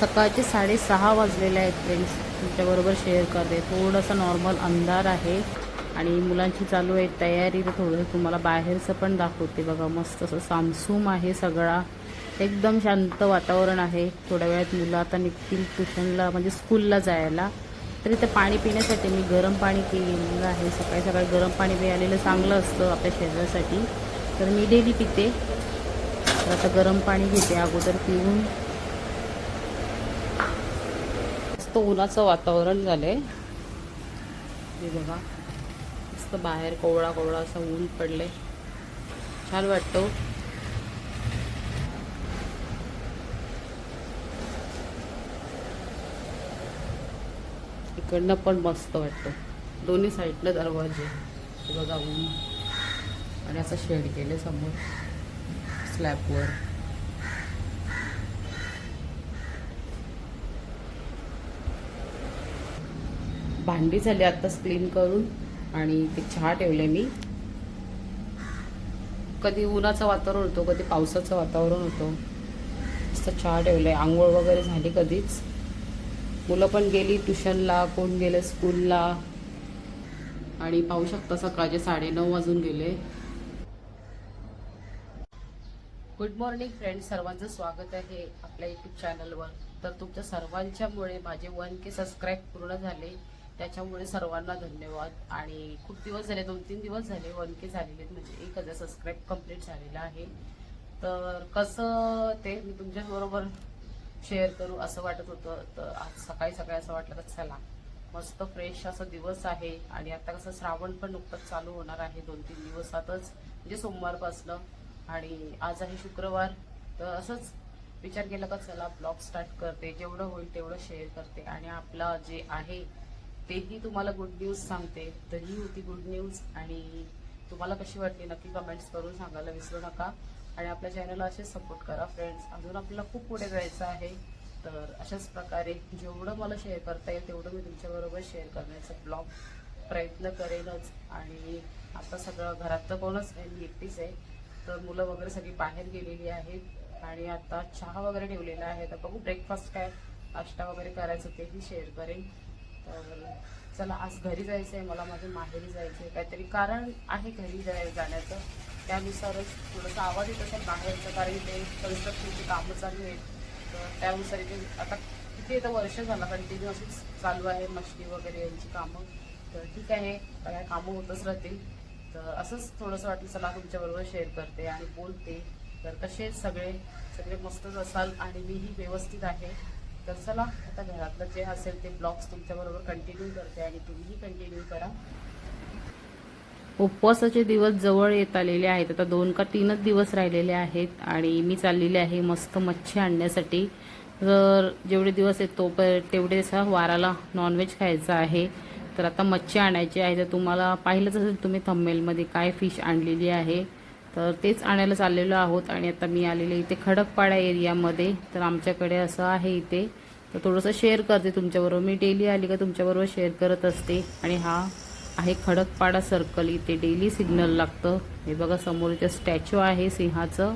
सकाळचे साडेसहा वाजलेले आहेत फ्रेंड्स तुमच्याबरोबर शेअर करते. थोडासा नॉर्मल अंधार आहे आणि मुलांची चालू आहे तयारी. तर थोडंसं तुम्हाला बाहेरचं पण दाखवते बघा. मस्त असं सामसूम आहे सगळा. एकदम शांत वातावरण आहे. थोड्या वेळात मुलं आता निघतील ट्युशनला म्हणजे स्कूलला जायला. तर इथं पाणी पिण्यासाठी मी गरम पाणी केलेलं आहे. सकाळी सकाळी गरम पाणी प्यायलेलं चांगलं असतं आपल्या शरीरासाठी. तर मी डेली पिते. तर आता गरम पाणी घेते अगोदर पिऊन. मस्त उन्हाचं वातावरण झालं हे बघा मस्त बाहेर कोवळा कोवळा असं ऊन पडले छान वाटतो हो. इकडनं पण मस्त वाटतं. दोन्ही साईडनं दरवाजे. बघा ऊन. आणि असं शेड केले समोर. स्लॅबवर. भांडी झाली आत्ताच क्लीन करून आणि ते चहा ठेवले मी. कधी उन्हाचं वातावरण होतं कधी पावसाचं वातावरण होतं. मस्त चहा आहे आंघोळ वगैरे झाली कधीच. मुलं पण गेली ट्युशनला कोण गेले स्कूलला आणि पाहू शकता सकाळचे साडेनऊ वाजून गेले. गुड मॉर्निंग फ्रेंड सर्वांचं स्वागत आहे आपल्या यूट्यूब चॅनलवर तर तुमच्या सर्वांच्यामुळे माझे वन के सबस्क्राईब पूर्ण झाले. त्याच्यामुळे सर्वांना धन्यवाद. आणि खूप दिवस झाले दोन तीन दिवस झाले वन के झालेले आहेत, म्हणजे एक हजार सबस्क्राईब कंप्लीट झालेला आहे. तर कसं ते मी तुमच्याबरोबर शेअर करू असं वाटत होतं. तर आज सकाळी सकाळी असं वाटलं तर चला मस्त फ्रेश असा दिवस आहे. आणि आता कसं श्रावण पण नुकतंच चालू होणार आहे. दोन तीन दिवसातच म्हणजे सोमवारपासनं. आणि आज आहे शुक्रवार. तर असंच विचार केला का चला ब्लॉग स्टार्ट करते. जेवढं होईल तेवढं शेअर करते. आणि आपलं जे आहे तेही तुम्हाला गुड न्यूज सांगते. तरीही होती गुड न्यूज आणि तुम्हाला कशी वाटली नक्की कमेंट्स करून सांगायला विसरू नका. आणि आपल्या चॅनलला असेच सपोर्ट करा फ्रेंड्स अजून आपल्याला खूप पुढे जायचं आहे. तर अशाच प्रकारे जेवढं मला शेअर करता येईल तेवढं मी तुमच्याबरोबर शेअर करण्याचा ब्लॉग प्रयत्न करेनच. आणि आता सगळं घरात तर कोणच नाही मी एकटीच आहे. तर मुलं वगैरे सगळी बाहेर गेलेली आहेत. आणि आता चहा वगैरे ठेवलेला आहे. तर बघू ब्रेकफास्ट काय नाश्ता वगैरे करायचं तेही शेअर करेन. चला आज घरी जायचं आहे मला माझ्या माहेरी जायचं आहे काहीतरी कारण आहे घरी जाय जाण्याचं. त्यानुसारच थोडंसं आवाज येत असेल बाहेरचं कारण ते कन्स्ट्रक्शनची कामं चालू आहेत. तर त्यानुसार इथे आता किती आता वर्ष झालं कंटिन्यू अशीच चालू आहे मशनी वगैरे यांची कामं. तर ठीक आहे काय कामं होतच राहतील. तर असंच थोडंसं वाटलं चला तुमच्याबरोबर शेअर करते आणि बोलते. तर कसे सगळे? सगळे मस्तच असाल आणि मीही व्यवस्थित आहे. तर चला आता घरातलं जे असेल ते ब्लॉग्स तुमच्याबरोबर कंटिन्यू करते आणि तुम्हीही कंटिन्यू करा. उपवासाचे दिवस जवळ येत आलेले आहेत. आता दोन का तीनच दिवस राहिलेले आहेत आणि मी चाललेले आहे मस्त मच्छी आणण्यासाठी. तर जेवढे दिवस आहेत तो तेवढे असा वाराला नॉनव्हेज खायचं आहे. तर आता मच्छी आणायची आहे. तर तुम्हाला पाहिलंच असेल तुम्ही थंबेलमध्ये काय फिश आणलेली आहे. तर तेच आणायला चाललेलो आहोत आणि आता मी आलेले इथे खडकपाडा एरियामध्ये. तर आमच्याकडे असं आहे इथे. तर थोडंसं शेअर करते तुमच्याबरोबर. मी डेली आली का तुमच्याबरोबर शेअर करत असते. आणि हा आहे खडकपाडा सर्कल इथे डेली सिग्नल लागतं. हे बघा समोर इथे स्टॅच्यू आहे सिंहाचं.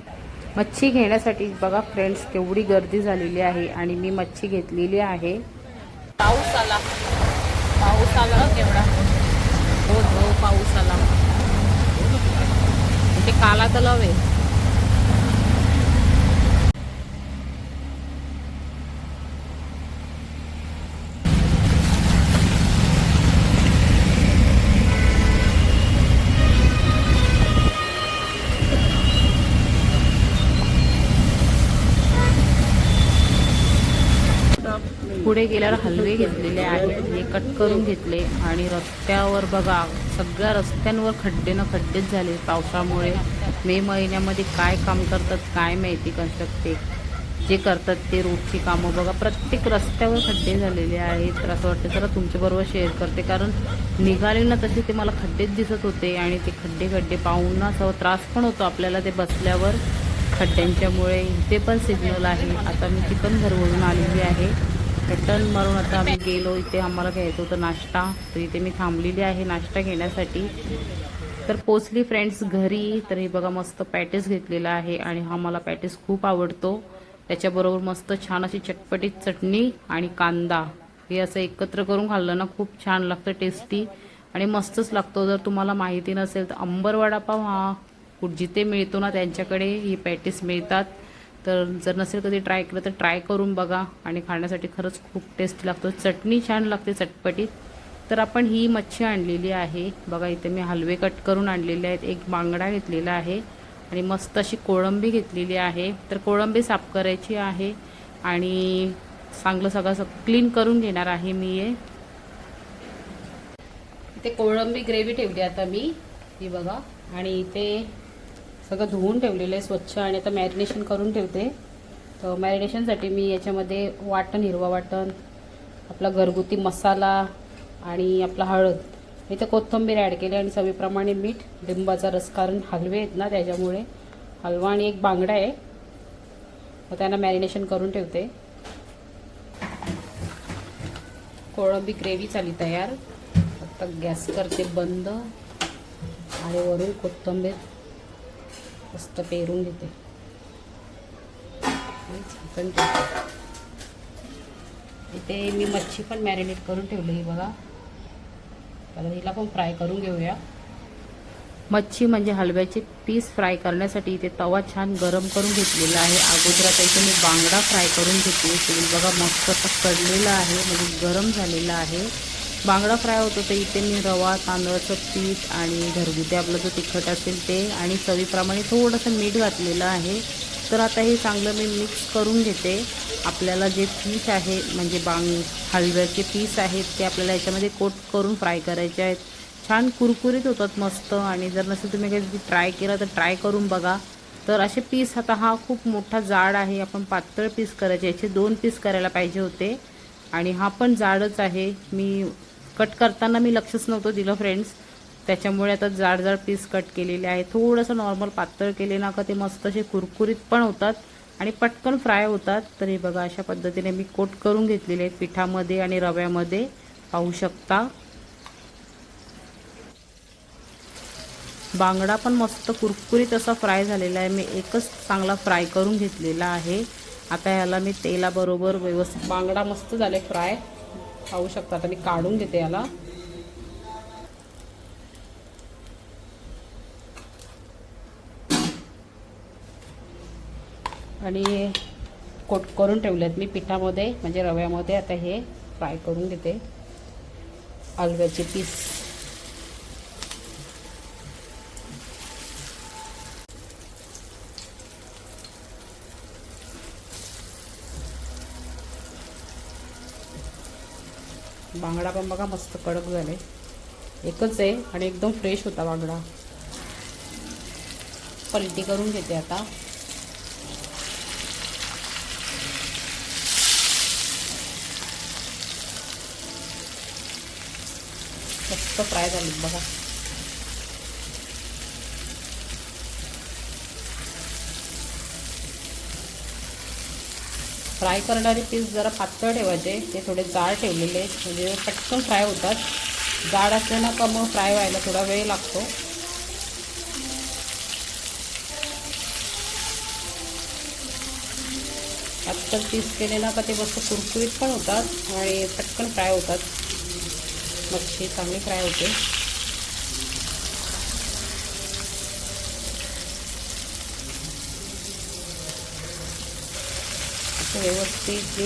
मच्छी घेण्यासाठी बघा फ्रेंड्स केवढी गर्दी झालेली आहे. आणि मी मच्छी घेतलेली आहे. पाऊस आला. पाऊस आला. केवढा हो हो पाऊस आला. इथे काला तलाव आहे पुढे गेल्यावर हलवे घेतलेले आहेत हे कट करून घेतले. आणि रस्त्यावर बघा सगळ्या रस्त्यांवर खड्डे न खड्डेच झाले पावसामुळे. मे महिन्यामध्ये काय काम करतात काय माहिती कन्स्ट्रक्टे जे करतात ते रोजची कामं. बघा प्रत्येक रस्त्यावर खड्डे झालेले आहेत. तर असं वाटतं जरा तुमच्याबरोबर शेअर करते. कारण निघाले ना तसे ते मला खड्डेच दिसत होते आणि ते खड्डे खड्डे पाहून ना असा त्रास पण होतो आपल्याला ते बसल्यावर खड्ड्यांच्यामुळे. इथे पण सिग्नल आहे. आता मी चिकन घरवरून आलेली आहे. टन मारून आता आम्ही गेलो. इथे आम्हाला घ्यायचं होतं नाश्ता. तर इथे मी थांबलेली आहे नाश्ता घेण्यासाठी. तर पोचली फ्रेंड्स घरी. तर हे बघा मस्त पॅटेस घेतलेला आहे आणि हा मला पॅटेस खूप आवडतो. त्याच्याबरोबर मस्त छान अशी चटपटीत चटणी आणि कांदा. हे असं एकत्र करून खाल्लं ना खूप छान लागतं टेस्टी आणि मस्तच लागतो. जर तुम्हाला माहिती नसेल तर अंबर वडापाव हा जिथे मिळतो ना त्यांच्याकडे ही पॅटीस मिळतात. तर जर नसेल कधी ट्राय केलं तर ट्राय करून बघा. आणि खाण्यासाठी खरंच खूप टेस्टी लागतो. चटणी छान लागते चटपटीत. तर आपण ही मच्छी आणलेली आहे. बघा इथे मी हलवे कट करून आणलेले आहेत. एक बांगडा घेतलेला आहे. आणि मस्त अशी कोळंबी घेतलेली आहे. तर कोळंबी साफ करायची आहे. आणि चांगलं सगळं असं क्लीन करून घेणार आहे मी हे. इथे कोळंबी ग्रेव्ही ठेवली आता मी. ही बघा. आणि इथे सगळं धुवून ठेवलेलं आहे स्वच्छ आणि आता मॅरिनेशन करून ठेवते. तर मॅरिनेशनसाठी मी याच्यामध्ये वाटण हिरवा वाटण आपला घरगुती मसाला आणि आपला हळद. इथं कोथिंबीर ॲड केली आणि चवीप्रमाणे मीठ लिंबाचा रस कारण हलवे आहेत ना त्याच्यामुळे. हलवा आणि एक बांगडा आहे. मग त्यांना मॅरिनेशन करून ठेवते. कोळंबी ग्रेव्ही चाली तयार. आता गॅस करते बंद. आणि वरून कोथिंबीर मस्त पेरून घेते. झाकण ठेवते इथे मी मच्छी पण मॅरिनेट करून ठेवली ही बघा. तर हिला पण फ्राय करून घेऊया. मच्छी म्हणजे हलव्याचे पीस फ्राय करण्यासाठी इथे तवा छान गरम करून घेतलेला आहे. अगोदर आता इथे मी बांगडा फ्राय करून घेतली बघा मस्त असं कडलेला आहे. म्हणजे गरम झालेला आहे. बांगडा फ्राय होतो तर इथे मी रवा तांदळाचं पीठ आणि घरगुती आपलं जो तिखट असेल ते आणि चवीप्रमाणे थोडंसं मीठ घातलेलं आहे. तर आता हे चांगलं मी मिक्स करून घेते. आपल्याला जे पीस आहे म्हणजे बांग हलव्याचे पीस आहेत ते आपल्याला याच्यामध्ये कोट करून फ्राय करायचे आहेत. छान कुरकुरीत होतात मस्त आणि जर नसेल तुम्ही कधी ट्राय केला तर ट्राय करून बघा. तर असे पीस आता हा खूप मोठा जाड आहे आपण पातळ पीस करायचे याचे दोन पीस करायला पाहिजे होते. आणि हा पण जाडच आहे. मी कट करताना मी लक्षच नव्हतं दिलं फ्रेंड्स त्याच्यामुळे आता जाड जाड पीस कट केलेले आहे थोडंसं नॉर्मल पातळ केले ना का ते मस्त असे कुरकुरीत पण होतात आणि पटकन फ्राय होतात. तर हे बघा अशा पद्धतीने मी कोट करून घेतलेले आहेत पिठामध्ये आणि रव्यामध्ये. पाहू शकता. बांगडा पण मस्त कुरकुरीत असा फ्राय झालेला आहे. मी एकच चांगला फ्राय करून घेतलेला आहे. आता ह्याला मी तेलाबरोबर व्यवस्थित बांगडा मस्त झाले फ्राय खाऊ शकतात. आता मी काढून घेते याला. आणि कोट करून ठेवलेत मी पिठामध्ये म्हणजे रव्यामध्ये. आता हे फ्राय करून घेते अलव्याचे पीस बांगडा पण बघा मस्त कडक झाले. एकच आहे आणि एकदम फ्रेश होता बांगडा पलटी करून घेते आता. मस्त फ्राय झाली बघा. फ्राय करणारे पीस जरा पातळ ठेवायचे. ते थोडे जाड ठेवलेले आहेत. म्हणजे पटकन फ्राय होतात. जाड असले ना का मग फ्राय व्हायला थोडा वेळ लागतो. पातळ पीस केले ना का ते मस्त कुरकुरीत पण होतात आणि पटकन फ्राय होतात. मच्छी चांगली फ्राय होते. व्यवस्थित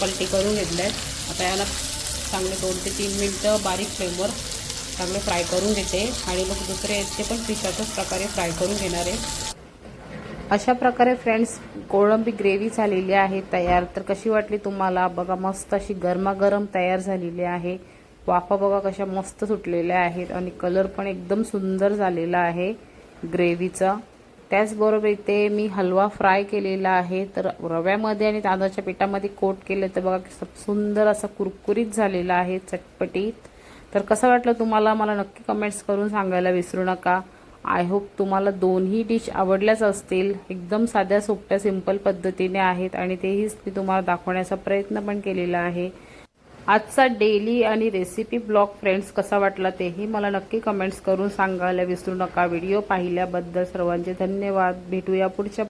पलटी करून घेतल्या आहेत आता याला चांगले दोन ते तीन मिनटं बारीक फ्लेमवर चांगले फ्राय करून घेते. आणि मग दुसरे आहेत ते पण फिश अशाच प्रकारे फ्राय करून घेणार आहे. अशा प्रकारे फ्रेंड्स कोळंबी ग्रेव्ही झालेली आहे तयार. तर कशी वाटली तुम्हाला? बघा मस्त अशी गरमागरम तयार झालेली आहे. वाफा बघा कशा मस्त सुटलेल्या आहेत. आणि कलर पण एकदम सुंदर झालेला आहे ग्रेव्हीचा त्याचबरोबर इथे मी हलवा फ्राय केलेला आहे. तर रव्यामध्ये आणि तांदळाच्या पिठामध्ये कोट केलं तर बघा कसं सुंदर असा कुरकुरीत झालेला आहे चटपटीत. तर कसं वाटलं तुम्हाला? मला नक्की कमेंट्स करून सांगायला विसरू नका. आय होप तुम्हाला दोन्ही डिश आवडल्याच असतील. एकदम साध्या सोप्या सिंपल पद्धतीने आहेत आणि तेहीच मी तुम्हाला दाखवण्याचा प्रयत्न पण केलेला आहे. आजचा डेली आणि रेसिपी ब्लॉग फ्रेंड्स कसा वाटला तेही मला नक्की कमेंट्स करून सांगायला विसरू नका. व्हिडिओ पाहिल्याबद्दल सर्वांचे धन्यवाद. भेटूया पुढच्या